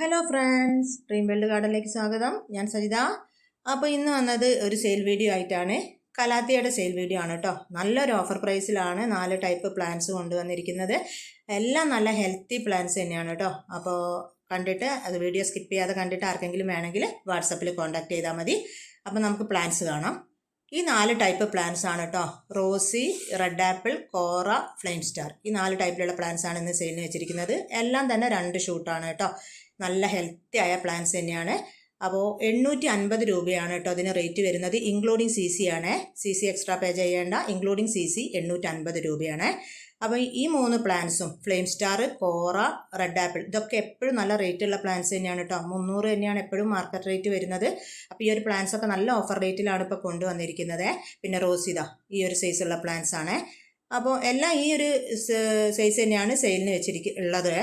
Hello friends dream world ഗാർഡനിലേക്ക് സ്വാഗതം. ഞാൻ സജിത. അപ്പോൾ ഇന്ന് വന്നത് ഒരു സെയിൽ വീഡിയോ ആയിട്ടാണ്. കലാത്തിയുടെ സെയിൽ വീഡിയോ ആണ് കേട്ടോ നല്ലൊരു ഓഫർ പ്രൈസിലാണ് നാല് ടൈപ്പ് പ്ലാന്റ്സ് കൊണ്ടുവന്നിരിക്കുന്നത്. എല്ലാം നല്ല ഹെൽത്തി പ്ലാന്റ്സ് തന്നെയാണ് കേട്ടോ അപ്പോൾ കണ്ടിട്ട് അത് വീഡിയോ സ്കിപ്പ് ചെയ്യാതെ കണ്ടിട്ട് ആർക്കെങ്കിലും വേണമെങ്കിൽ വാട്സപ്പിൽ കോൺടാക്ട് ചെയ്താൽ മതി. അപ്പോൾ നമുക്ക് പ്ലാന്റ്സ് കാണാം. ഈ നാല് ടൈപ്പ് പ്ലാന്റ്സ് ആണ് കേട്ടോ rosy red apple cora flame star ഈ നാല് ടൈപ്പിലുള്ള പ്ലാന്റ്സ് ആണ് ഇന്ന് സെയിലിന് വെച്ചിരിക്കുന്നത്. എല്ലാം തന്നെ രണ്ട് ഷൂട്ടാണ് കേട്ടോ നല്ല ഹെൽത്തി ആയ പ്ലാന്റ്സ് തന്നെയാണ്. അപ്പോൾ എണ്ണൂറ്റി അൻപത് രൂപയാണ് കേട്ടോ അതിന് റേറ്റ് വരുന്നത്. ഇൻക്ലൂഡിങ് സി സി ആണ്. സി സി എക്സ്ട്രാ പേ ചെയ്യേണ്ട. ഇൻക്ലൂഡിങ് സി സി എണ്ണൂറ്റി അൻപത് രൂപയാണ്. അപ്പോൾ ഈ മൂന്ന് പ്ലാൻസും flame star cora red apple ഇതൊക്കെ എപ്പോഴും നല്ല റേറ്റ് ഉള്ള പ്ലാൻസ് തന്നെയാണ് കേട്ടോ. മുന്നൂറ് തന്നെയാണ് എപ്പോഴും മാർക്കറ്റ് റേറ്റ് വരുന്നത്. അപ്പോൾ ഈ ഒരു പ്ലാൻസ് ഒക്കെ നല്ല ഓഫർ റേറ്റിലാണ് ഇപ്പോൾ കൊണ്ടുവന്നിരിക്കുന്നത്. പിന്നെ റോസിത ഈ ഒരു സൈസുള്ള പ്ലാൻസ് ആണ്. അപ്പോൾ എല്ലാം ഈ ഒരു സൈസ് തന്നെയാണ് സെയിലിന് വെച്ചിരിക്കുക ഉള്ളത്.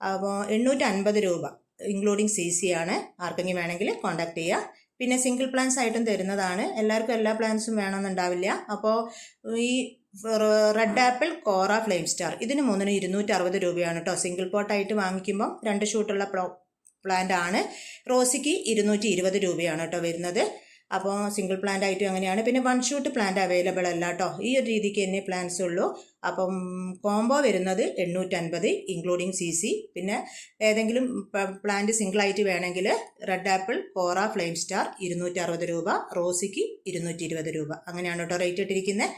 അപ്പോൾ എണ്ണൂറ്റി അൻപത് രൂപ. ഇൻക്ലൂഡിങ് സി സി ആണ്. ആർക്കെങ്കിലും വേണമെങ്കിൽ കോൺടാക്ട് ചെയ്യുക പിന്നെ സിംഗിൾ പ്ലാൻസ് ആയിട്ടും തരുന്നതാണ്. എല്ലാവർക്കും എല്ലാ പ്ലാൻസും വേണമെന്നുണ്ടാവില്ല. അപ്പോൾ ഈ red apple cora flame star ഇതിന് മൂന്നിന് ഇരുന്നൂറ്റി അറുപത് രൂപയാണ് കേട്ടോ സിംഗിൾ പോട്ടായിട്ട് വാങ്ങിക്കുമ്പം രണ്ട് ഷൂട്ടുള്ള പ്ലാന്റ് ആണ്. റോസിക്ക് ഇരുന്നൂറ്റി ഇരുപത് രൂപയാണ് കേട്ടോ വരുന്നത്. അപ്പോൾ സിംഗിൾ പ്ലാന്റ് ആയിട്ടും അങ്ങനെയാണ്. പിന്നെ വൺ ഷൂട്ട് പ്ലാന്റ് അവൈലബിൾ അല്ല കേട്ടോ ഈ ഒരു രീതിക്ക് തന്നെ പ്ലാന്റ്സ് ഉള്ളൂ. അപ്പം കോംബോ വരുന്നത് എണ്ണൂറ്റൻപത് ഇൻക്ലൂഡിങ് സി സി പിന്നെ ഏതെങ്കിലും പ്ലാന്റ് സിംഗിൾ ആയിട്ട് വേണമെങ്കിൽ red apple cora flame star ഇരുന്നൂറ്റി രൂപ റോസിക്ക് ഇരുന്നൂറ്റി രൂപ. അങ്ങനെയാണ് കേട്ടോ റേറ്റ് ഇട്ടിരിക്കുന്നത്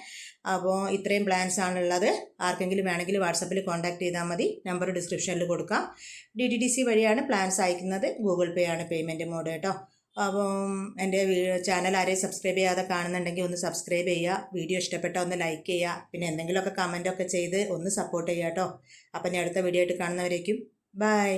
അപ്പോൾ ഇത്രയും പ്ലാൻസ് ആണുള്ളത്. ആർക്കെങ്കിലും വേണമെങ്കിൽ വാട്സപ്പിൽ കോൺടാക്ട് ചെയ്താൽ മതി. നമ്പർ ഡിസ്ക്രിപ്ഷനിൽ കൊടുക്കാം. ഡി വഴിയാണ് പ്ലാൻസ് അയക്കുന്നത്. ഗൂഗിൾ പേ ആണ് പേയ്മെന്റ് മോഡ് കേട്ടോ അപ്പം എന്റെ ചാനൽ ആരെയും സബ്സ്ക്രൈബ് ചെയ്യാതെ കാണുന്നുണ്ടെങ്കിൽ ഒന്ന് സബ്സ്ക്രൈബ് ചെയ്യുക. വീഡിയോ ഇഷ്ടപ്പെട്ടാൽ ഒന്ന് ലൈക്ക് ചെയ്യുക. പിന്നെ എന്തെങ്കിലുമൊക്കെ കമന്റൊക്കെ ചെയ്ത് ഒന്ന് സപ്പോർട്ട് ചെയ്യുക കേട്ടോ. അപ്പം ഞാൻ അടുത്ത വീഡിയോ ആയിട്ട് കാണുന്നവരേക്കും ബൈ